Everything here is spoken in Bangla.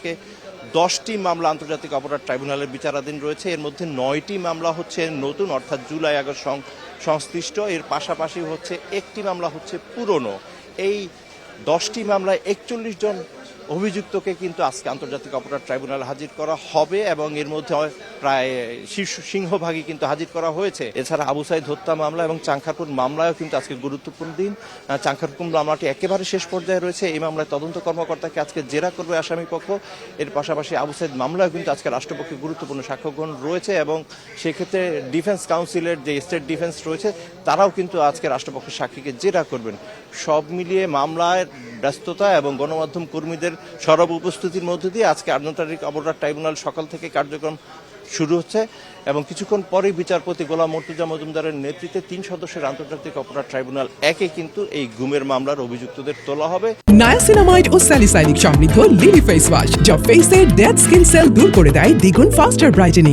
আজকে দশটি মামলা আন্তর্জাতিক অপরাধ ট্রাইব্যুনালের বিচারাধীন রয়েছে। এর মধ্যে নয়টি মামলা হচ্ছে নতুন, অর্থাৎ জুলাই আগস্ট সংশ্লিষ্ট। এর পাশাপাশি হচ্ছে একটি মামলা হচ্ছে পুরনো। এই দশটি মামলায় একচল্লিশ জন অভিযুক্তকে কিন্তু আজকে আন্তর্জাতিক অপরাধ ট্রাইব্যুনাল হাজির করা হবে এবং এর মধ্যে প্রায় শীর্ষ সিংহভাগই কিন্তু হাজির করা হয়েছে। এছাড়া আবু সাইদ হত্যা মামলা এবং চাংখারপুর মামলায়ও কিন্তু আজকে গুরুত্বপূর্ণ দিন। চাংখারপুর মামলাটি একেবারে শেষ পর্যায়ে রয়েছে। এই মামলায় তদন্ত কর্মকর্তাকে আজকে জেরা করবে আসামি পক্ষ। এর পাশাপাশি আবু সাইদ মামলায় কিন্তু আজকে রাষ্ট্রপক্ষে গুরুত্বপূর্ণ সাক্ষ্য গ্রহণ রয়েছে এবং সেক্ষেত্রে ডিফেন্স কাউন্সিলের যে স্টেট ডিফেন্স রয়েছে, তারাও কিন্তু আজকে রাষ্ট্রপক্ষের সাক্ষীকে জেরা করবেন। সব মিলিয়ে মামলার ব্যস্ততা এবং গণমাধ্যম কর্মীদের সরব উপস্থিতির মধ্য দিয়ে আজকে আন্তর্জাতিক অপরাধ ট্রাইব্যুনাল সকাল থেকে কার্যক্রম শুরু হচ্ছে এবং কিছুক্ষণ পরেই বিচারপতি গোলাম মর্তুজা মজুমদারের নেতৃত্বে তিন সদস্যের আন্তর্জাতিক অপরাধ ট্রাইব্যুনাল একে কিন্তু এই গুমের মামলার অভিযুক্তদের তোলা হবে। নায়াসিনামাইড ও স্যালিসাইনিক সমৃদ্ধ লিলি ফেস ওয়াশ যা ফেসের ডেড স্কিন সেল দূর করে দেয় দ্বিগুণ ফাস্টার ব্রাইটেনিং